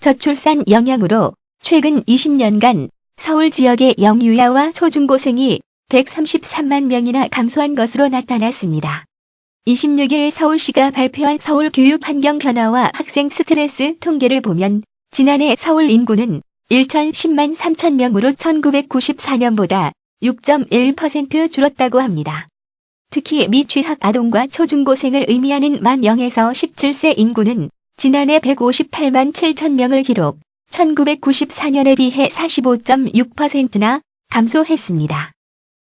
저출산 영향으로 최근 20년간 서울 지역의 영유아와 초중고생이 133만 명이나 감소한 것으로 나타났습니다. 26일 서울시가 발표한 서울 교육 환경 변화와 학생 스트레스 통계를 보면 지난해 서울 인구는 1,010만 3천 명으로 1994년보다 6.1% 줄었다고 합니다. 특히 미취학 아동과 초중고생을 의미하는 만 0에서 17세 인구는 지난해 158만 7천 명을 기록, 1994년에 비해 45.6%나 감소했습니다.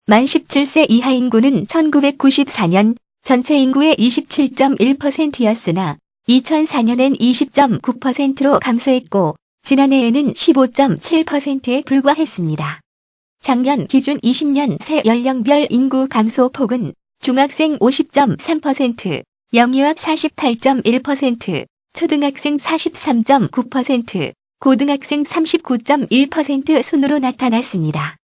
만 17세 이하 인구는 1994년 전체 인구의 27.1%였으나 2004년엔 20.9%로 감소했고 지난해에는 15.7%에 불과했습니다. 작년 기준 20년 새 연령별 인구 감소 폭은 중학생 50.3%, 영유아 48.1%, 초등학생 43.9%, 고등학생 39.1% 순으로 나타났습니다.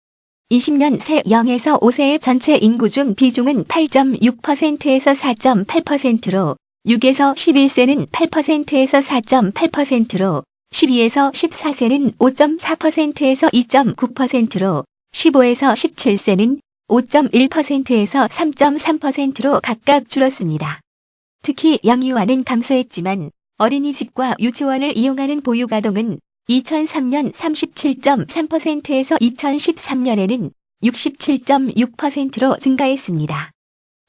20년 새 0에서 5세의 전체 인구 중 비중은 8.6%에서 4.8%로 6에서 11세는 8%에서 4.8%로 12에서 14세는 5.4%에서 2.9%로 15에서 17세는 5.1%에서 3.3%로 각각 줄었습니다. 특히 영유아는 감소했지만 어린이집과 유치원을 이용하는 보육아동은 2003년 37.3%에서 2013년에는 67.6%로 증가했습니다.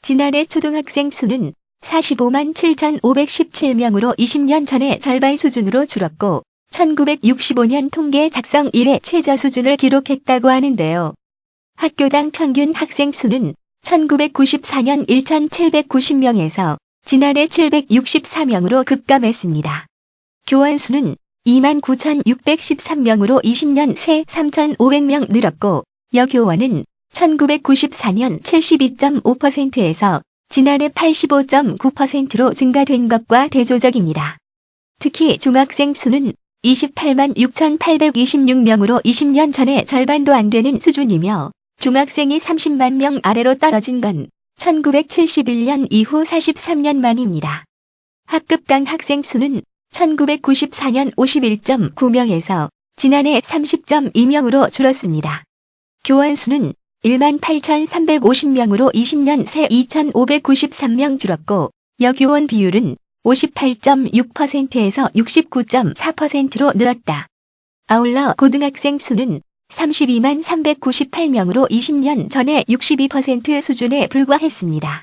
지난해 초등학생 수는 45만 7,517명으로 20년 전의 절반 수준으로 줄었고 1965년 통계 작성 이래 최저 수준을 기록했다고 하는데요. 학교당 평균 학생 수는 1994년 1,790명에서 지난해 764명으로 급감했습니다. 교원 수는 29,613명으로 20년 새 3,500명 늘었고 여교원은 1994년 72.5%에서 지난해 85.9%로 증가된 것과 대조적입니다. 특히 중학생 수는 28만 6,826명으로 20년 전의 절반도 안 되는 수준이며 중학생이 30만 명 아래로 떨어진 건 1971년 이후 43년 만입니다. 학급당 학생 수는 1994년 51.9명에서 지난해 30.2명으로 줄었습니다. 교원 수는 1만 8,350명으로 20년 새 2,593명 줄었고 여교원 비율은 58.6%에서 69.4%로 늘었다. 아울러 고등학생 수는 32만 398명으로 20년 전의 62% 수준에 불과했습니다.